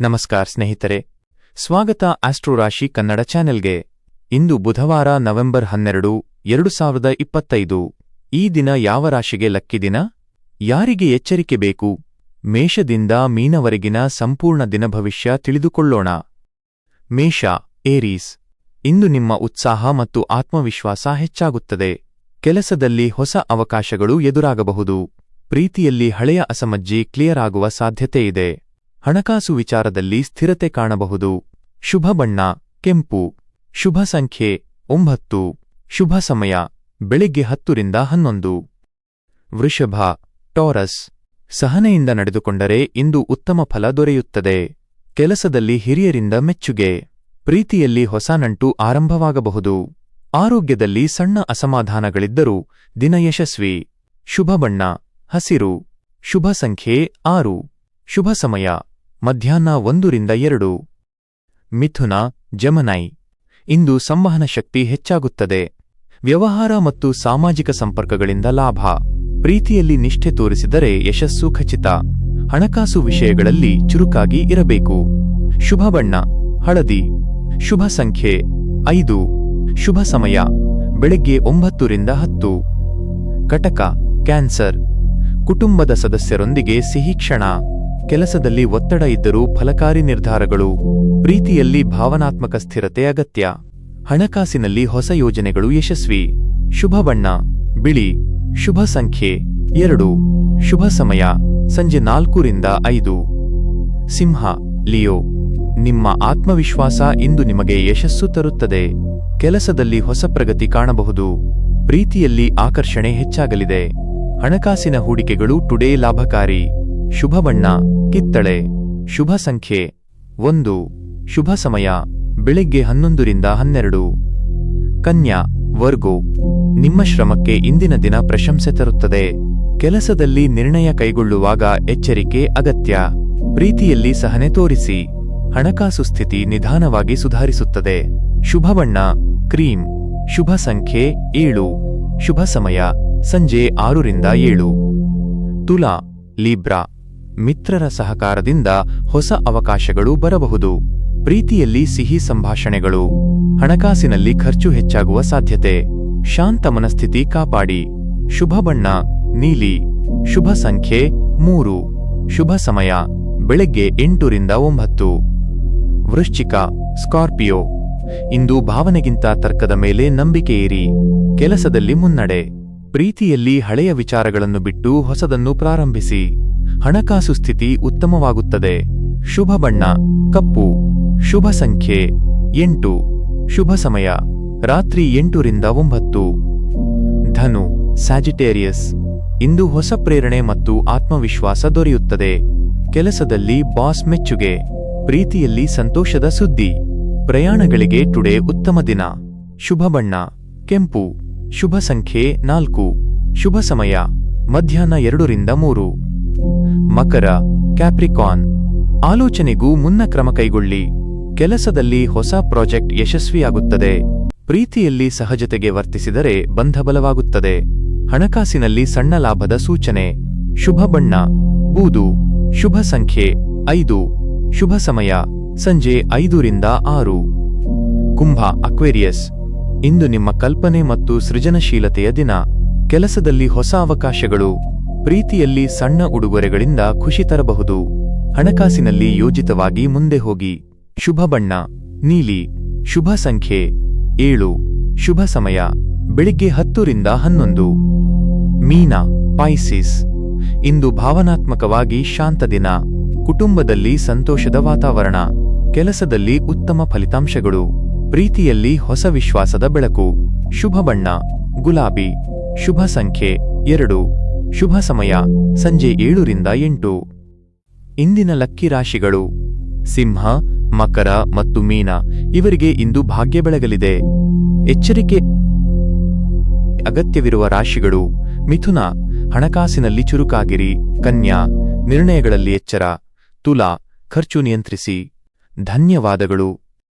ನಮಸ್ಕಾರ ಸ್ನೇಹಿತರೆ. ಸ್ವಾಗತ ಆಸ್ಟ್ರೋರಾಶಿ ಕನ್ನಡ ಚಾನೆಲ್ಗೆ. ಇಂದು ಬುಧವಾರ ನವೆಂಬರ್ ಹನ್ನೆರಡು, ಎರಡು ಸಾವಿರದ ಇಪ್ಪತ್ತೈದು. ಈ ದಿನ ಯಾವ ರಾಶಿಗೆ ಲಕ್ಕಿ ದಿನ? ಯಾರಿಗೆ ಎಚ್ಚರಿಕೆ ಬೇಕು? ಮೇಷದಿಂದ ಮೀನವರೆಗಿನ ಸಂಪೂರ್ಣ ದಿನ ಭವಿಷ್ಯ ತಿಳಿದುಕೊಳ್ಳೋಣ. ಮೇಷ, ಏರೀಸ್. ಇಂದು ನಿಮ್ಮ ಉತ್ಸಾಹ ಮತ್ತು ಆತ್ಮವಿಶ್ವಾಸ ಹೆಚ್ಚಾಗುತ್ತದೆ. ಕೆಲಸದಲ್ಲಿ ಹೊಸ ಅವಕಾಶಗಳು ಎದುರಾಗಬಹುದು. ಪ್ರೀತಿಯಲ್ಲಿ ಹಳೆಯ ಅಸಮಜ್ಜಿ ಕ್ಲಿಯರ್ ಆಗುವ ಸಾಧ್ಯತೆಯಿದೆ ಹಣಕಾಸು ವಿಚಾರದಲ್ಲಿ ಸ್ಥಿರತೆ ಕಾಣಬಹುದು. ಶುಭ ಬಣ್ಣ, ಕೆಂಪು. ಶುಭ ಸಂಖ್ಯೆ, ಒಂಬತ್ತು. ಶುಭ ಸಮಯ, ಬೆಳಿಗ್ಗೆ ಹತ್ತರಿಂದ ಹನ್ನೊಂದು. ವೃಷಭ, ಟಾರಸ್. ಸಹನೆಯಿಂದ ನಡೆದುಕೊಂಡರೆ ಇಂದು ಉತ್ತಮ ಫಲ ದೊರೆಯುತ್ತದೆ. ಕೆಲಸದಲ್ಲಿ ಹಿರಿಯರಿಂದ ಮೆಚ್ಚುಗೆ. ಪ್ರೀತಿಯಲ್ಲಿ ಹೊಸ ನಂಟು ಆರಂಭವಾಗಬಹುದು. ಆರೋಗ್ಯದಲ್ಲಿ ಸಣ್ಣ ಅಸಮಾಧಾನಗಳಿದ್ದರೂ ದಿನ ಯಶಸ್ವಿ. ಶುಭ ಬಣ್ಣ, ಹಸಿರು. ಶುಭ ಸಂಖ್ಯೆ, ಆರು. ಶುಭ ಸಮಯ ಮಧ್ಯಾಹ್ನ ಒಂದರಿಂದ ಎರಡು. ಮಿಥುನ, ಜಮನೈ. ಇಂದು ಸಂವಹನ ಶಕ್ತಿ ಹೆಚ್ಚಾಗುತ್ತದೆ. ವ್ಯವಹಾರ ಮತ್ತು ಸಾಮಾಜಿಕ ಸಂಪರ್ಕಗಳಿಂದ ಲಾಭ. ಪ್ರೀತಿಯಲ್ಲಿ ನಿಷ್ಠೆ ತೋರಿಸಿದರೆ ಯಶಸ್ಸು ಖಚಿತ. ಹಣಕಾಸು ವಿಷಯಗಳಲ್ಲಿ ಚುರುಕಾಗಿ ಇರಬೇಕು. ಶುಭ ಬಣ್ಣ, ಹಳದಿ. ಶುಭ ಸಂಖ್ಯೆ, ಐದು. ಶುಭ ಸಮಯ, ಬೆಳಗ್ಗೆ ಒಂಬತ್ತರಿಂದ ಹತ್ತು. ಕಟಕ ಕ್ಯಾನ್ಸರ್. ಕುಟುಂಬದ ಸದಸ್ಯರೊಂದಿಗೆ ಸಿಹಿ ಕ್ಷಣ. ಕೆಲಸದಲ್ಲಿ ಒತ್ತಡ ಇದ್ದರೂ ಫಲಕಾರಿ ನಿರ್ಧಾರಗಳು. ಪ್ರೀತಿಯಲ್ಲಿ ಭಾವನಾತ್ಮಕ ಸ್ಥಿರತೆ ಅಗತ್ಯ. ಹಣಕಾಸಿನಲ್ಲಿ ಹೊಸ ಯೋಜನೆಗಳು ಯಶಸ್ವಿ. ಶುಭ ಬಣ್ಣ, ಬಿಳಿ, ಶುಭ ಸಂಖ್ಯೆ, ಎರಡು, ಶುಭ ಸಮಯ, ಸಂಜೆ ನಾಲ್ಕರಿಂದ ಐದು. ಸಿಂಹ, ಲಿಯೋ, ನಿಮ್ಮ ಆತ್ಮವಿಶ್ವಾಸ ಇಂದು ನಿಮಗೆ ಯಶಸ್ಸು ತರುತ್ತದೆ. ಕೆಲಸದಲ್ಲಿ ಹೊಸ ಪ್ರಗತಿ ಕಾಣಬಹುದು. ಪ್ರೀತಿಯಲ್ಲಿ ಆಕರ್ಷಣೆ ಹೆಚ್ಚಾಗಲಿದೆ. ಹಣಕಾಸಿನ ಹೂಡಿಕೆಗಳು ಟುಡೇ ಲಾಭಕಾರಿ. ಶುಭ ಬಣ್ಣ ಕಿತ್ತಳೆ. ಶುಭ ಸಂಖ್ಯೆ ಒಂದು. ಶುಭ ಸಮಯ ಬೆಳಿಗ್ಗೆ ಹನ್ನೊಂದರಿಂದ ಹನ್ನೆರಡು. ಕನ್ಯಾ, ವರ್ಗು, ನಿಮ್ಮ ಶ್ರಮಕ್ಕೆ ಇಂದಿನ ದಿನ ಪ್ರಶಂಸೆ ತರುತ್ತದೆ. ಕೆಲಸದಲ್ಲಿ ನಿರ್ಣಯ ಕೈಗೊಳ್ಳುವಾಗ ಎಚ್ಚರಿಕೆ ಅಗತ್ಯ. ಪ್ರೀತಿಯಲ್ಲಿ ಸಹನೆ ತೋರಿಸಿ. ಹಣಕಾಸು ಸ್ಥಿತಿ ನಿಧಾನವಾಗಿ ಸುಧಾರಿಸುತ್ತದೆ. ಶುಭ ಬಣ್ಣ ಕ್ರೀಮ್ ಶುಭ ಸಂಖ್ಯೆ ಏಳು. ಶುಭ ಸಮಯ ಸಂಜೆ ಆರರಿಂದ ಏಳು. ತುಲಾ, ಲೀಬ್ರಾ. ಮಿತ್ರರ ಸಹಕಾರದಿಂದ ಹೊಸ ಅವಕಾಶಗಳು ಬರಬಹುದು. ಪ್ರೀತಿಯಲ್ಲಿ ಸಿಹಿ ಸಂಭಾಷಣೆಗಳು. ಹಣಕಾಸಿನಲ್ಲಿ ಖರ್ಚು ಹೆಚ್ಚಾಗುವ ಸಾಧ್ಯತೆ. ಶಾಂತ ಮನಸ್ಥಿತಿ ಕಾಪಾಡಿ. ಶುಭ ಬಣ್ಣ, ನೀಲಿ. ಶುಭ ಸಂಖ್ಯೆ, ಮೂರು. ಶುಭ ಸಮಯ, ಬೆಳಗ್ಗೆ ಎಂಟರಿಂದ ಒಂಬತ್ತು. ವೃಶ್ಚಿಕ, ಸ್ಕಾರ್ಪಿಯೋ. ಇಂದು ಭಾವನೆಗಿಂತ ತರ್ಕದ ಮೇಲೆ ನಂಬಿಕೆ ಇರಿ. ಕೆಲಸದಲ್ಲಿ ಮುನ್ನಡೆ. ಪ್ರೀತಿಯಲ್ಲಿ ಹಳೆಯ ವಿಚಾರಗಳನ್ನು ಬಿಟ್ಟು ಹೊಸದನ್ನು ಪ್ರಾರಂಭಿಸಿ. ಹಣಕಾಸು ಸ್ಥಿತಿ ಉತ್ತಮವಾಗುತ್ತದೆ. ಶುಭ ಬಣ್ಣ, ಕಪ್ಪು. ಶುಭ ಸಂಖ್ಯೆ, ಎಂಟು. ಶುಭ ಸಮಯ, ರಾತ್ರಿ ಎಂಟುರಿಂದ ಒಂಬತ್ತು. ಧನು ಸ್ಯಾಜಿಟೇರಿಯಸ್ ಇಂದು ಹೊಸ ಪ್ರೇರಣೆ ಮತ್ತು ಆತ್ಮವಿಶ್ವಾಸ ದೊರೆಯುತ್ತದೆ. ಕೆಲಸದಲ್ಲಿ ಬಾಸ್ ಮೆಚ್ಚುಗೆ, ಪ್ರೀತಿಯಲ್ಲಿ ಸಂತೋಷದ ಸುದ್ದಿ. ಪ್ರಯಾಣಗಳಿಗೆ ಟುಡೇ ಉತ್ತಮ ದಿನ. ಶುಭ ಬಣ್ಣ, ಕೆಂಪು. ಶುಭ ಸಂಖ್ಯೆ ನಾಲ್ಕು. ಶುಭ ಸಮಯ, ಮಧ್ಯಾಹ್ನ ಎರಡರಿಂದ ಮೂರು. ಮಕರ ಕ್ಯಾಪ್ರಿಕಾನ್ ಆಲೋಚನೆಗೂ ಮುನ್ನ ಕ್ರಮ ಕೈಗೊಳ್ಳಿ. ಕೆಲಸದಲ್ಲಿ ಹೊಸ ಪ್ರಾಜೆಕ್ಟ್ ಯಶಸ್ವಿಯಾಗುತ್ತದೆ. ಪ್ರೀತಿಯಲ್ಲಿ ಸಹಜತೆಗೆ ವರ್ತಿಸಿದರೆ ಬಂಧಬಲವಾಗುತ್ತದೆ. ಹಣಕಾಸಿನಲ್ಲಿ ಸಣ್ಣ ಲಾಭದ ಸೂಚನೆ. ಶುಭ ಬಣ್ಣ, ಬೂದು. ಶುಭ ಸಂಖ್ಯೆ, ಐದು. ಶುಭ ಸಮಯ, ಸಂಜೆ ಐದರಿಂದ ಆರು. ಕುಂಭ, ಅಕ್ವೇರಿಯಸ್. ಇಂದು ನಿಮ್ಮ ಕಲ್ಪನೆ ಮತ್ತು ಸೃಜನಶೀಲತೆಯ ದಿನ. ಕೆಲಸದಲ್ಲಿ ಹೊಸ ಅವಕಾಶಗಳು. ಪ್ರೀತಿಯಲ್ಲಿ ಸಣ್ಣ ಉಡುಗೊರೆಗಳಿಂದ ಖುಷಿ ತರಬಹುದು. ಹಣಕಾಸಿನಲ್ಲಿ ಯೋಜಿತವಾಗಿ ಮುಂದೆ ಹೋಗಿ. ಶುಭ ಬಣ್ಣ, ನೀಲಿ, ಶುಭ ಸಂಖ್ಯೆ, ಏಳು, ಶುಭ ಸಮಯ, ಬೆಳಿಗ್ಗೆ ಹತ್ತರಿಂದ ಹನ್ನೊಂದು. ಮೀನಾ ಪೈಸಿಸ್ ಇಂದು ಭಾವನಾತ್ಮಕವಾಗಿ ಶಾಂತ ದಿನ. ಕುಟುಂಬದಲ್ಲಿ ಸಂತೋಷದ ವಾತಾವರಣ. ಕೆಲಸದಲ್ಲಿ ಉತ್ತಮ ಫಲಿತಾಂಶಗಳು. ಪ್ರೀತಿಯಲ್ಲಿ ಹೊಸ ವಿಶ್ವಾಸದ ಬೆಳಕು. ಶುಭ ಬಣ್ಣ, ಗುಲಾಬಿ. ಶುಭ ಸಂಖ್ಯೆ, ಎರಡು. ಶುಭ ಸಮಯ, ಸಂಜೆ ಏಳರಿಂದ ಎಂಟು. ಇಂದಿನ ಲಕ್ಕಿ ರಾಶಿಗಳು, ಸಿಂಹ, ಮಕರ ಮತ್ತು ಮೀನ, ಇವರಿಗೆ ಇಂದು ಭಾಗ್ಯ ಬೆಳಗಲಿದೆ. ಎಚ್ಚರಿಕೆ, ಅಗತ್ಯವಿರುವ ರಾಶಿಗಳು, ಮಿಥುನ, ಹಣಕಾಸಿನಲ್ಲಿ ಚುರುಕಾಗಿರಿ, ಕನ್ಯಾ, ನಿರ್ಣಯಗಳಲ್ಲಿ ಎಚ್ಚರ, ತುಲಾ, ಖರ್ಚು ನಿಯಂತ್ರಿಸಿ. ಧನ್ಯವಾದಗಳು.